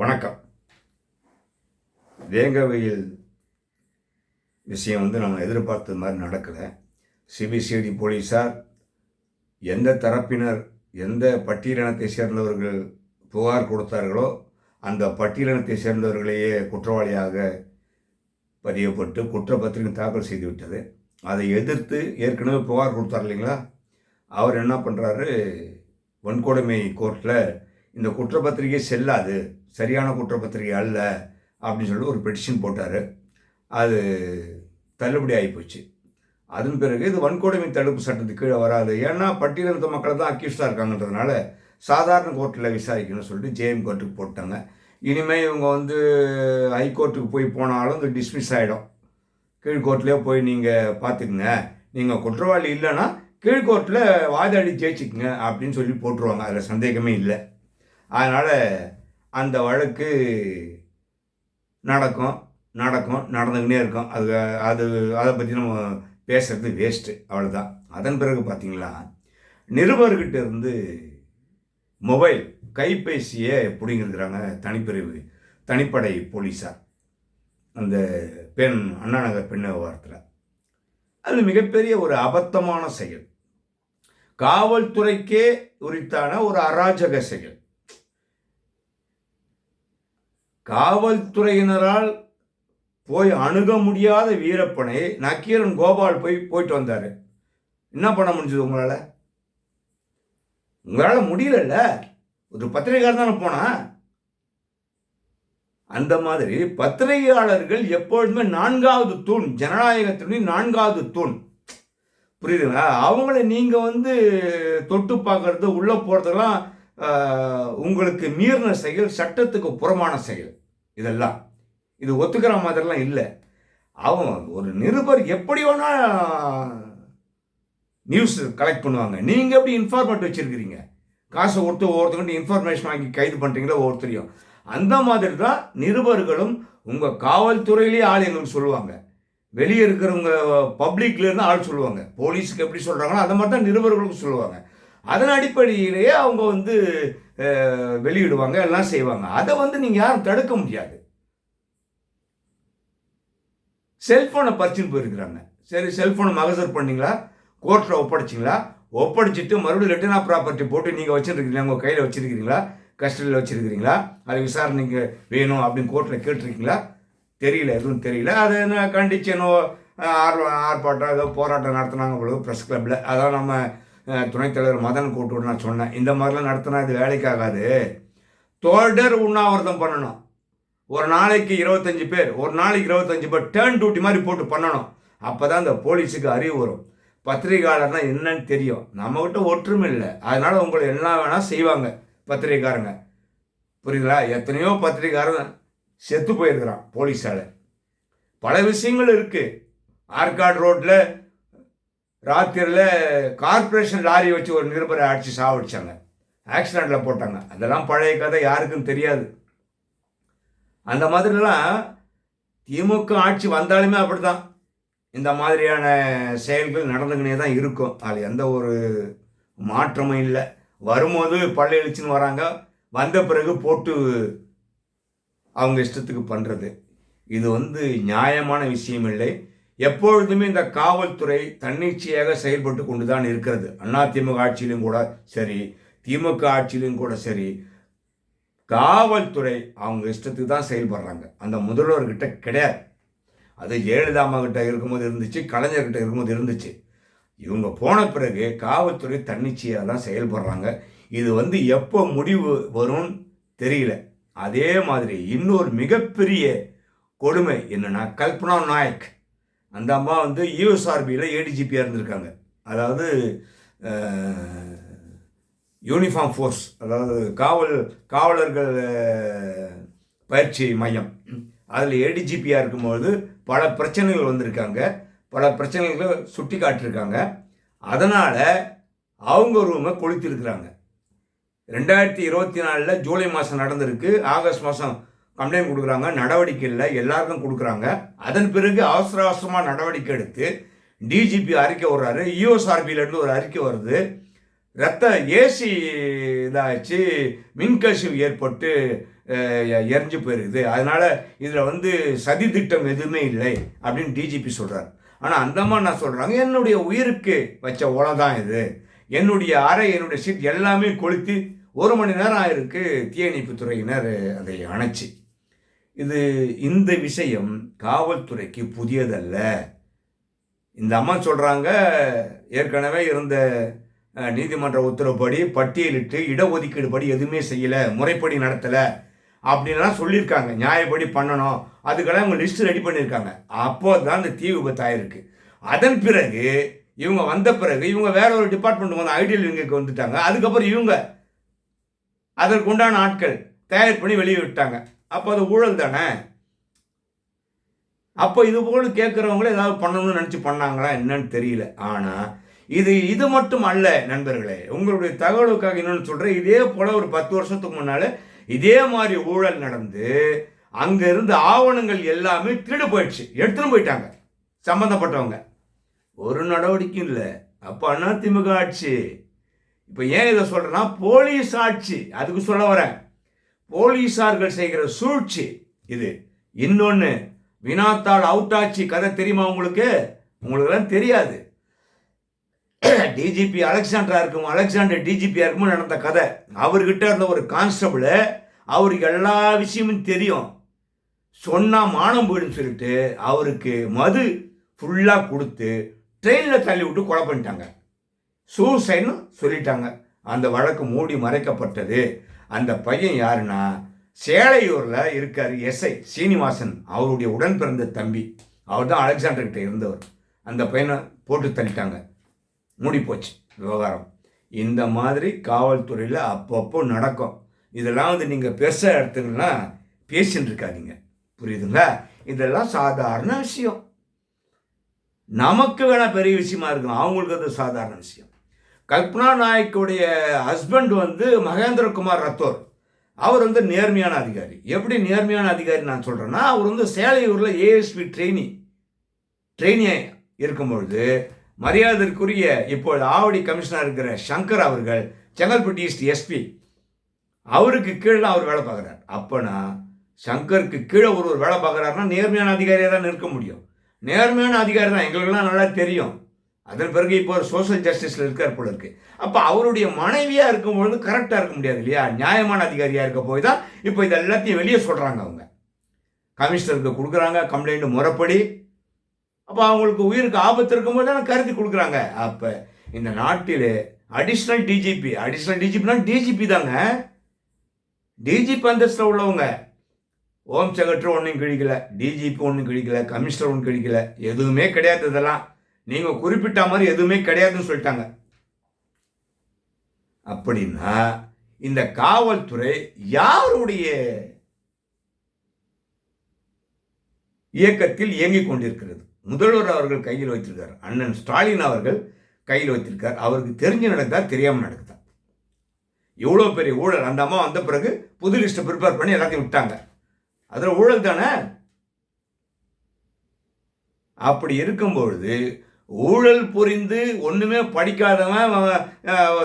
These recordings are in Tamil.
வணக்கம். வேங்கவையில் விஷயம் வந்து நம்ம எதிர்பார்த்தது மாதிரி நடக்கலை. சிபிசிஐடி போலீஸார் எந்த தரப்பினர் எந்த பட்டியலினத்தை சேர்ந்தவர்கள் புகார் கொடுத்தார்களோ அந்த பட்டியலினத்தை சேர்ந்தவர்களையே குற்றவாளியாக பதியப்பட்டு குற்றப்பத்திரிகை தாக்கல் செய்துவிட்டது. அதை எதிர்த்து ஏற்கனவே புகார் கொடுத்தார் இல்லைங்களா? அவர் என்ன பண்ணுறாரு வன்கொடுமை கோர்ட்டில் இந்த குற்றப்பத்திரிகை செல்லாது சரியான குற்றப்பத்திரிகை அல்ல அப்படின்னு சொல்லிட்டு ஒரு பெட்டிஷன் போட்டார். அது தள்ளுபடி ஆகிப்போச்சு அதன் பிறகு இது வன்கொடுமை தடுப்பு சட்டத்துக்கு கீழே வராது. ஏன்னா பட்டியலினத்த மக்கள் தான் அக்யூஸ்டாக இருக்காங்கன்றதுனால சாதாரண கோர்ட்டில் விசாரிக்கணும்னு சொல்லிட்டு ஜேஎம் கோர்ட்டுக்கு போட்டாங்க. இனிமேல் இவங்க வந்து ஹைகோர்ட்டுக்கு போய் போனாலும் இது டிஸ்மிஸ் ஆகிடும் கீழ்கோர்ட்லேயே போய் நீங்கள் பார்த்துக்குங்க. நீங்கள் குற்றவாளி இல்லைன்னா கீழ்கோர்ட்டில் வாதாடி ஜெயிச்சுக்குங்க அப்படின்னு சொல்லி போட்டுருவாங்க. அதில் சந்தேகமே இல்லை. அதனால் அந்த வழக்கு நடக்கும் நடக்கும் நடந்துக்கினே இருக்கும். அது அது அதை பற்றி நம்ம பேசுகிறது வேஸ்ட்டு அவ்வளோதான் அதன் பிறகு பார்த்திங்களா நிருபர்கிட்ட இருந்து மொபைல் கைபேசியை பிடிங்கிருக்கிறாங்க தனிப்பிரிவு தனிப்படை போலீஸார். அந்த பெண் அண்ணா நகர் பெண் விவகாரத்தில். அது மிகப்பெரிய ஒரு அபத்தமான செயல். காவல்துறைக்கே உரித்தான ஒரு அராஜக செயல். காவல்துறையினரால் போய் அணுக முடியாத வீரப்பனை நக்கீரன் கோபால் போய் போயிட்டு வந்தார். என்ன பண்ண முடிஞ்சது உங்களால்? உங்களால் முடியலல்ல. ஒரு பத்திரிகையாளர் தானே போனா? அந்த மாதிரி பத்திரிகையாளர்கள் எப்பொழுதுமே நான்காவது தூண் ஜனநாயகத்தினுடைய நான்காவது தூண். புரியுதுங்களா? அவங்கள நீங்கள் வந்து தொட்டு பார்க்கறது உள்ளே போகிறதெல்லாம் உங்களுக்கு மீறின செயல் சட்டத்துக்கு புறமான செயல். இதெல்லாம். இது ஒத்துக்கிற மாதிரிலாம் இல்லை. அவன் ஒரு நிருபர் எப்படி வேணால் நியூஸ் கலெக்ட் பண்ணுவாங்க. நீங்கள் எப்படி இன்ஃபார்மேட் வச்சுருக்கிறீங்க? காசை கொடுத்து ஒவ்வொருத்தருக்கும் இன்ஃபர்மேஷன் வாங்கி கைது பண்ணுறீங்களோ ஒவ்வொருத்தரையும். அந்த மாதிரி தான் நிருபர்களும் உங்கள் காவல்துறையிலேயே ஆள் எங்களுக்கு சொல்லுவாங்க. வெளியே இருக்கிறவங்க பப்ளிக்லேருந்து ஆள் சொல்லுவாங்க. போலீஸுக்கு எப்படி சொல்கிறாங்களோ அந்த மாதிரி தான் நிருபர்களுக்கும் சொல்லுவாங்க. அதன் அடிப்படையிலேயே அவங்க வந்து வெளியிடுவாங்க எல்லாம் செய்வாங்க. அதை வந்து நீங்கள் யாரும் தடுக்க முடியாது. செல்ஃபோனை பறிச்சுன்னு போயிருக்கிறாங்க. சரி செல்ஃபோனை மகசூர் பண்ணீங்களா? கோர்ட்டில் ஒப்படைச்சிங்களா? ஒப்படைச்சிட்டு மறுபடியும் ரிட்டர்ன் ஆஃப் ப்ராப்பர்ட்டி போட்டு நீங்கள் வச்சுருக்கீங்களா உங்கள் கையில் வச்சுருக்கிறீங்களா? கஸ்டடியில் வச்சுருக்கிறீங்களா? அது விசாரணைக்கு வேணும் அப்படின்னு கோர்ட்டில் கேட்டிருக்கீங்களா? தெரியல எதுவும் தெரியல. அது என்ன கண்டிச்சனோ ஆர் ஆர்ப்பாட்டம் ஏதோ போராட்டம் நடத்தினாங்க பொழுது ப்ரெஸ் கிளப்பில் அதான் நம்ம துணைத் தலைவர் மதன் கூட்டு நான் சொன்னேன். இந்த மாதிரிலாம் நடத்தினா இது வேலைக்காகாது. தொடர் உண்ணாவிரதம் பண்ணணும். ஒரு நாளைக்கு இருபத்தஞ்சி பேர் ஒரு நாளைக்கு இருபத்தஞ்சி பேர் டேர்ன் டியூட்டி மாதிரி போட்டு பண்ணணும். அப்போ தான் இந்த போலீஸுக்கு அறிவு வரும். பத்திரிகையாளர்னால் என்னன்னு தெரியும். நம்மக்கிட்ட ஒற்றுமை இல்லை. அதனால் உங்களை என்ன வேணால் செய்வாங்க பத்திரிகைக்காரங்க. புரியுதுங்களா? எத்தனையோ பத்திரிகைக்காரன் செத்து போயிருக்கிறான் போலீஸால். பல விஷயங்கள் இருக்குது ஆற்காடு ரோட்டில் ராத்திரியில் கார்பரேஷன் லாரி வச்சு ஒரு நிருபரை அடித்து சாவடிச்சாங்க. ஆக்சிடெண்ட்டில் போட்டாங்க. அதெல்லாம் பழைய கதை யாருக்கும் தெரியாது. அந்த மாதிரிலாம் திமுக ஆட்சி வந்தாலுமே அப்படி தான் இந்த மாதிரியான செயல்கள் நடந்துக்கினே தான் இருக்கும். அதில் எந்த ஒரு மாற்றமும் இல்லை. வரும்போது பள்ளி எழுச்சின்னு வராங்க. வந்த பிறகு போட்டு அவங்க இஷ்டத்துக்கு பண்ணுறது இது வந்து நியாயமான விஷயம் இல்லை. எப்பொழுதுமே இந்த காவல்துறை தன்னிச்சையாக செயல்பட்டு கொண்டு தான் இருக்கிறது. அண்ணா திமுக ஆட்சியிலும் கூட சரி திமுக ஆட்சியிலும் கூட சரி காவல்துறை அவங்க இஷ்டத்துக்கு தான் செயல்படுறாங்க. அந்த முதல்வர்கிட்ட கிடையாது. அது ஜெயலலிதா கிட்ட இருக்கும்போது இருந்துச்சு கலைஞர்கிட்ட இருக்கும்போது இருந்துச்சு. இவங்க போன பிறகு காவல்துறை தன்னிச்சையாக தான் செயல்படுறாங்க. இது வந்து எப்போ முடிவு வரும்னு தெரியல. அதே மாதிரி இன்னொரு மிகப்பெரிய கொடுமை என்னென்னா கல்பனா நாயக். அந்த அம்மா வந்து யூஎஸ்ஆர்பியில் ஏடிஜிபியாக இருந்திருக்காங்க. அதாவது யூனிஃபார்ம் ஃபோர்ஸ் அதாவது காவல் காவலர்கள் பயிற்சி மையம். அதில் ஏடிஜிபியாக இருக்கும்போது பல பிரச்சனைகள் வந்திருக்காங்க. பல பிரச்சனைகளை சுட்டி காட்டியிருக்காங்க அதனால் அவங்க ரூமை கொளுத்திருக்கிறாங்க ரெண்டாயிரத்தி இருபத்தி நாலில் ஜூலை மாதம் நடந்திருக்கு. ஆகஸ்ட் மாதம் கம்ப்ளைண்ட் கொடுக்குறாங்க நடவடிக்கை இல்லை எல்லாருக்கும் கொடுக்குறாங்க. அதன் பிறகு அவசர அவசரமாக நடவடிக்கை எடுத்து டிஜிபி அறிக்கை விடுறாரு யூஎஸ்ஆர்பியிலேருந்து ஒரு அறிக்கை வருது. ரத்த ஏசி இதாகிச்சு மின்கசிவு ஏற்பட்டு எரிஞ்சு போயிருக்குது. அதனால் இதில் வந்து சதி திட்டம் எதுவுமே இல்லை அப்படின்னு டிஜிபி சொல்கிறார் ஆனால் அந்த மாதிரி நான் சொல்கிறாங்க என்னுடைய உயிருக்கு வச்ச ஓலை தான் இது. என்னுடைய அறை என்னுடைய சீட் எல்லாமே கொளுத்தி ஒரு மணி நேரம் ஆயிருக்கு தீயணைப்பு துறையினர் அதை அணைச்சி. இது இந்த விஷயம் காவல்துறைக்கு புதியதல்ல. இந்த அம்மா சொல்கிறாங்க ஏற்கனவே இருந்த நீதிமன்ற உத்தரவுப்படி பட்டியலிட்டு இடஒதுக்கீடு படி எதுவுமே செய்யலை முறைப்படி நடத்தலை அப்படின்லாம் சொல்லியிருக்காங்க. நியாயப்படி பண்ணணும். அதுக்கெல்லாம் இவங்க லிஸ்ட் ரெடி பண்ணியிருக்காங்க. அப்போ தான் இந்த தீ விபத்தாயிருக்கு அதன் பிறகு இவங்க வந்த பிறகு இவங்க வேற ஒரு டிபார்ட்மெண்ட் வந்து ஐடியல் விங்குக்கு வந்துட்டாங்க. அதுக்கப்புறம் இவங்க அதற்குண்டான ஆட்கள் தயார் பண்ணி வெளியே விட்டாங்க அப்போ அது ஊழல் தானே? அப்போ இது போல கேட்குறவங்கள ஏதாவது பண்ணணும்னு நினச்சி பண்ணாங்களா என்னன்னு தெரியல. ஆனால் இது இது மட்டும் அல்ல நண்பர்களே உங்களுடைய தகவலுக்காக இன்னொன்று சொல்கிறேன் இதே போல் ஒரு பத்து வருஷத்துக்கு முன்னால் இதே மாதிரி ஊழல் நடந்து அங்கே இருந்த ஆவணங்கள் எல்லாமே திருடு போயிடுச்சு. எடுத்துன்னு போயிட்டாங்க சம்மந்தப்பட்டவங்க ஒரு நடவடிக்கையும் இல்லை. அப்போ அதிமுக ஆட்சி. இப்போ ஏன் இதை சொல்கிறேன்னா போலீஸ் ஆட்சி. அதுக்கு சொல்ல வரேன். போலீஸார்கள் செய்கிற சூழ்ச்சி இது. இன்னொன்று வினாத்தாள் அவுட் ஆச்சு கதை தெரியுமா உங்களுக்கு? உங்களுக்கெல்லாம் தெரியாது. டிஜிபி அலெக்சாண்டரா இருக்கும் அலெக்சாண்டர் டிஜிபியா இருக்கும் நடந்த கதை. அவர்கிட்ட இருந்த ஒரு கான்ஸ்டபுள் அவருக்கு எல்லா விஷயமும் தெரியும். சொன்னா மானம் போயிடும் சொல்லிட்டு அவருக்கு மது ஃபுல்லாக கொடுத்து ட்ரெயினில் தள்ளி விட்டு கொலை பண்ணிட்டாங்க. சூசைன்னு சொல்லிட்டாங்க. அந்த வழக்கு மூடி மறைக்கப்பட்டது. அந்த பையன் யாருன்னா சேலையூரில் இருக்கார் எஸ்ஐ சீனிவாசன் அவருடைய உடன் பிறந்த தம்பி. அவர் தான் அலெக்சாண்டர்கிட்ட இருந்தவர். அந்த பையனை போட்டு தள்ளிட்டாங்க. மூடி போச்சு விவகாரம். இந்த மாதிரி காவல்துறையில் அப்பப்போ நடக்கும். இதெல்லாம் வந்து நீங்கள் பெருசாக எடுத்துங்கன்னா பேசின்னு இருக்காதீங்க. புரியுதுங்களா? இதெல்லாம் சாதாரண விஷயம். நமக்கு வேணால் பெரிய விஷயமா இருக்கும் அவங்களுக்கு அது சாதாரண விஷயம். கல்பனா நாயக்குடைய ஹஸ்பண்ட் வந்து மகேந்திரகுமார் ரத்தோர். அவர் வந்து நேர்மையான அதிகாரி. எப்படி நேர்மையான அதிகாரி நான் சொல்கிறேன்னா அவர் வந்து சேலையூரில் ஏஎஸ்பி ட்ரெயினி ட்ரெயினியாக இருக்கும்பொழுது மரியாதைக்குரிய இப்போது ஆவடி கமிஷனர் இருக்கிற சங்கர் அவர்கள் செங்கல்பட்டு ஈஸ்ட் எஸ்பி அவருக்கு கீழே அவர் வேலை பார்க்குறார். அப்போனா சங்கருக்கு கீழே ஒருவர் வேலை பார்க்குறாருன்னா நேர்மையான அதிகாரியாக தான் இருக்க முடியும். நேர்மையான அதிகாரி தான் எங்களுக்கெல்லாம் நல்லா தெரியும். அதன் பிறகு இப்போ ஒரு சோஷியல் ஜஸ்டிஸில் இருக்கார் போல இருக்கு. அப்போ அவருடைய மனைவியாக இருக்கும் பொழுது கரெக்டாக இருக்க முடியாது இல்லையா? நியாயமான அதிகாரியாக இருக்க போய் தான் இப்போ இது எல்லாத்தையும் வெளியே சொல்கிறாங்க அவங்க. கமிஷனருக்கு கொடுக்குறாங்க கம்ப்ளைண்ட் முறைப்படி. அப்போ அவங்களுக்கு உயிருக்கு ஆபத்து இருக்கும்போது தான் கருதி கொடுக்குறாங்க. அப்போ இந்த நாட்டில் அடிஷ்னல் டிஜிபி அடிஷ்னல் டிஜிபினா டிஜிபி தாங்க. டிஜிபி அந்தஸ்தில் உள்ளவங்க. ஹோம் செக்ரட்டரி ஒன்றும் கிழிக்கல டிஜிபி ஒன்றும் கிழிக்கல கமிஷனர் ஒன்றும் கிழிக்கல எதுவுமே கிடையாது இதெல்லாம். நீங்கள் குறிப்பிட்ட மாதிரி எதுவுமே கிடையாதுன்னு சொல்லிட்டாங்க. அப்படின்னா இந்த காவல்துறை யாருடைய இயக்கத்தில் இயங்கிக் கொண்டிருக்கிறது? முதல்வர் அவர்கள் கையில் வைத்திருக்கார் அண்ணன் ஸ்டாலின் அவர்கள் கையில் வைத்திருக்கார். அவருக்கு தெரிஞ்சு நடக்குதா தெரியாமல் நடக்குதா? எவ்வளோ பெரிய ஊழல். அந்த அம்மா வந்த பிறகு புது லிஸ்ட்டை ப்ரிப்பேர் பண்ணி எல்லாத்தையும் விட்டாங்க. அதில் ஊழல் தானே? அப்படி இருக்கும்பொழுது ஊழல் புரிந்து ஒன்றுமே படிக்காதவன்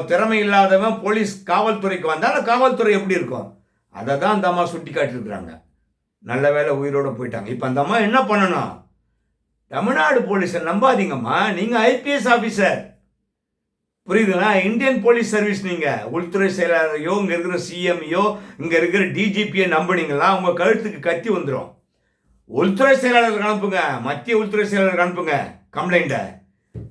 திறமை இல்லாதவன் போலீஸ் காவல்துறைக்கு வந்தால் காவல்துறை எப்படி இருக்கும்? அதை தான் அந்த அம்மா சுட்டி காட்டியிருக்கிறாங்க நல்ல வேலை உயிரோட போயிட்டாங்க. இப்போ அந்த அம்மா என்ன பண்ணணும்? தமிழ்நாடு போலீஸை நம்பாதீங்கம்மா. நீங்கள் ஐபிஎஸ் ஆஃபீஸர் புரியுதுங்களா? இந்தியன் போலீஸ் சர்வீஸ் நீங்கள் உள்துறை செயலாளரையோ இங்கே இருக்கிற சிஎம்ஐயோ இங்கே இருக்கிற டிஜிபியை நம்புனீங்களா? உங்கள் கழுத்துக்கு கத்தி வந்துடும் உள்துறை செயலாளருக்கு அனுப்புங்க. மத்திய உள்துறை செயலாளருக்கு அனுப்புங்க. கம்ப்ளைண்ட்டை.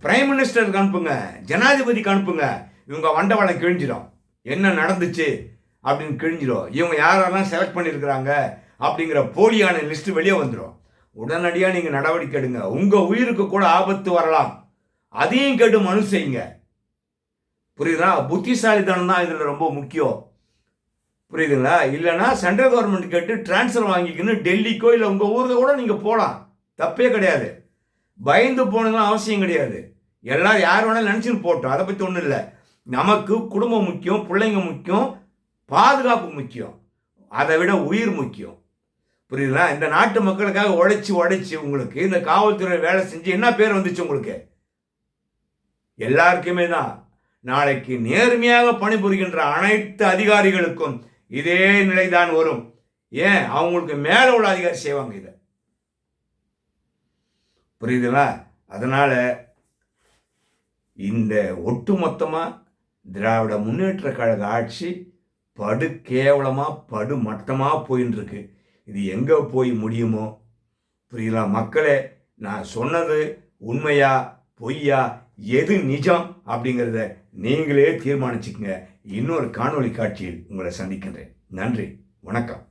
பிரைம் மினிஸ்டருக்கு அனுப்புங்க ஜனாதிபதிக்கு அனுப்புங்க. இவங்க வண்டவாளம் கிழிஞ்சிடும் என்ன நடந்துச்சு அப்படின்னு கிழிஞ்சிடும் இவங்க யாரெல்லாம் செலக்ட் பண்ணியிருக்கிறாங்க அப்படிங்கிற போலியான லிஸ்ட் வெளியே வந்துடும் உடனடியாக நீங்கள் நடவடிக்கை எடுங்க. உங்கள் உயிருக்கு கூட ஆபத்து வரலாம். அதையும் கேட்டு மனு செய்யுங்க புரியுதா புத்திசாலித்தனம் தான் இதில் ரொம்ப முக்கியம். புரியுதுங்களா? இல்லைன்னா சென்ட்ரல் கவர்மெண்ட் கேட்டு ட்ரான்ஸ்ஃபர் வாங்கிக்கின்னு டெல்லிக்கோ இல்லை உங்கள் ஊருக்கு கூட நீங்கள் போகலாம் தப்பே கிடையாது. பயந்து போனதுலாம் அவசியம் கிடையாது. எல்லாம் யார் வேணாலும் நினச்சின்னு போட்டோம் அதை பற்றி ஒன்றும் இல்லை. நமக்கு குடும்பம் முக்கியம் பிள்ளைங்க முக்கியம் பாதுகாப்பு முக்கியம். அதை விட உயிர் முக்கியம். புரியுதுங்களா? இந்த நாட்டு மக்களுக்காக உழைச்சி உழைச்சி உங்களுக்கு இந்த காவல்துறை வேலை செஞ்சு என்ன பேர் வந்துச்சு உங்களுக்கு? எல்லாருக்குமே தான். நாளைக்கு நேர்மையாக பணிபுரிகின்ற அனைத்து அதிகாரிகளுக்கும் இதே நிலைதான் வரும். ஏன்? அவங்களுக்கு மேலே உள்ள அதிகாரி செய்வாங்க இதை. புரியுதுங்களா? அதனால் இந்த ஒட்டுமொத்தமாக திராவிட முன்னேற்ற கழக ஆட்சி படு கேவலமாக படு மட்டமாக போயின்னு இருக்கு இது எங்கே போய் முடியுமோ? புரியுதா? மக்களே நான் சொன்னது உண்மையா பொய்யா எது நிஜம் அப்படிங்கிறத நீங்களே தீர்மானிச்சுக்கங்க. இன்னொரு காணொளி காட்சியில் உங்களை சந்திக்கின்றேன். நன்றி. வணக்கம்.